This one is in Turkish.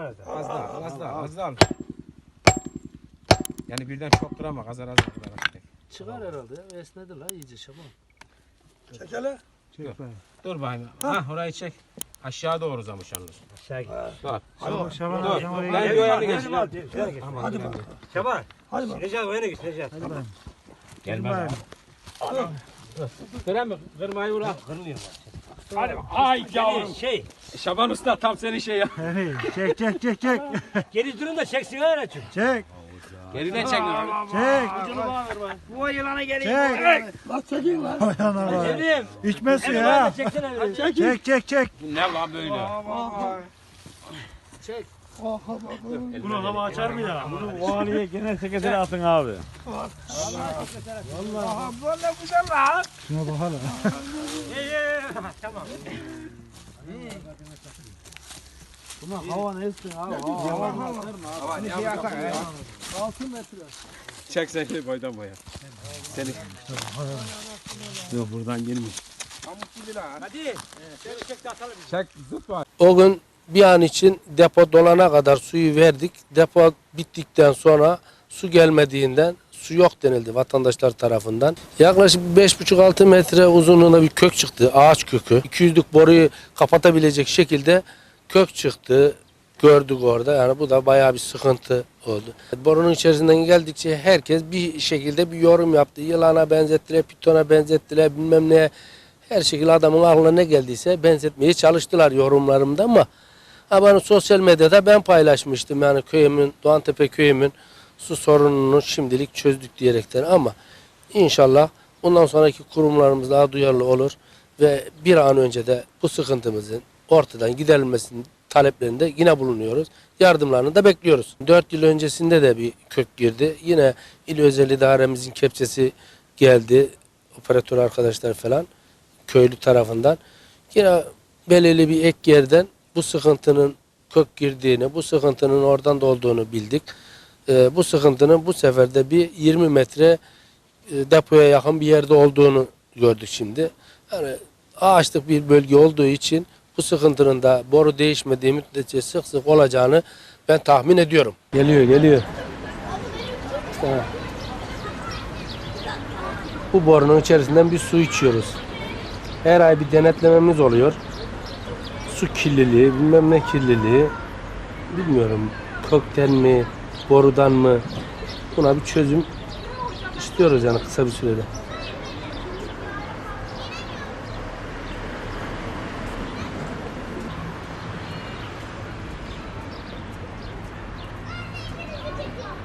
Az daha, az daha, az daha. Yani birden çok kıramak, azar azar. Çıkar herhalde ya. Esnedi la iyice Şaban. Çek hele. Dur bakayım. Ha orayı çek. Aşağı doğru uzamış yalnız. Aşağı git. Dur. Şaban Dur. abi sen oraya Ben gel. bir ayağını Gel. geçeyim. Gel, gel. Hadi bak. Şaban. Hadi bak. Necat oyuna git Necat. Gelmez. Kıra mı? Kırmayı uğra. Kırılıyor. Hadi bak. Ay yavrum. Şey, Şaban Usta tam senin şey ya. Çek çek çek çek. geri durun da çeksin öyle çünkü. Çek Geriden çek. çek. Ucunu bana ver bana. Bu yılana Çek. Lan çekin lan. Ayağına bak. Evrim. İçme suyu Hemen bana ha. da çeksene Evrim. Çek çek çek. Bu ne lan böyle? Çek. Bunu hava açar mı ya? Bunu valiye genel sekreter atın abi. Aha böyle güzel lan. Şuna bakalım. Ye, ye. Tamam. Buna hava ne abi? Çek sen şey boydan boya. Seni. Yok buradan girmiş. Hadi. Çek de. Çek bak. O gün bir an için depo dolana kadar suyu verdik. Depo bittikten sonra su gelmediğinden su yok denildi vatandaşlar tarafından. Yaklaşık 5,5-6 metre uzunluğunda bir kök çıktı. Ağaç kökü. 200'lük boruyu kapatabilecek şekilde kök çıktı. Gördük orada. Yani bu da bayağı bir sıkıntı oldu. Borunun içerisinden geldikçe herkes bir şekilde bir yorum yaptı. Yılana benzettiler, pitona benzettiler, bilmem neye. Her şekilde adamın aklına ne geldiyse benzetmeye çalıştılar yorumlarımda ama bana sosyal medyada ben paylaşmıştım yani köyümün, Doğantepe köyümün su sorununu şimdilik çözdük diyerekten ama inşallah bundan sonraki kurumlarımız daha duyarlı olur ve bir an önce de bu sıkıntımızın ortadan giderilmesinin taleplerinde yine bulunuyoruz. Yardımlarını da bekliyoruz. 4 yıl öncesinde de bir kök girdi. Yine il özel idaremizin kepçesi geldi. Operatör arkadaşlar falan köylü tarafından. Yine belirli bir ek yerden bu sıkıntının kök girdiğini, bu sıkıntının oradan da olduğunu bildik. Ee, bu sıkıntının bu sefer de bir 20 metre e, depoya yakın bir yerde olduğunu gördük şimdi. Yani ağaçlık bir bölge olduğu için bu sıkıntının da boru değişmediği müddetçe sık sık olacağını ben tahmin ediyorum. Geliyor, geliyor. İşte bu borunun içerisinden bir su içiyoruz. Her ay bir denetlememiz oluyor. Su kirliliği, bilmem ne kirliliği. Bilmiyorum kökten mi, borudan mı? Buna bir çözüm istiyoruz yani kısa bir sürede.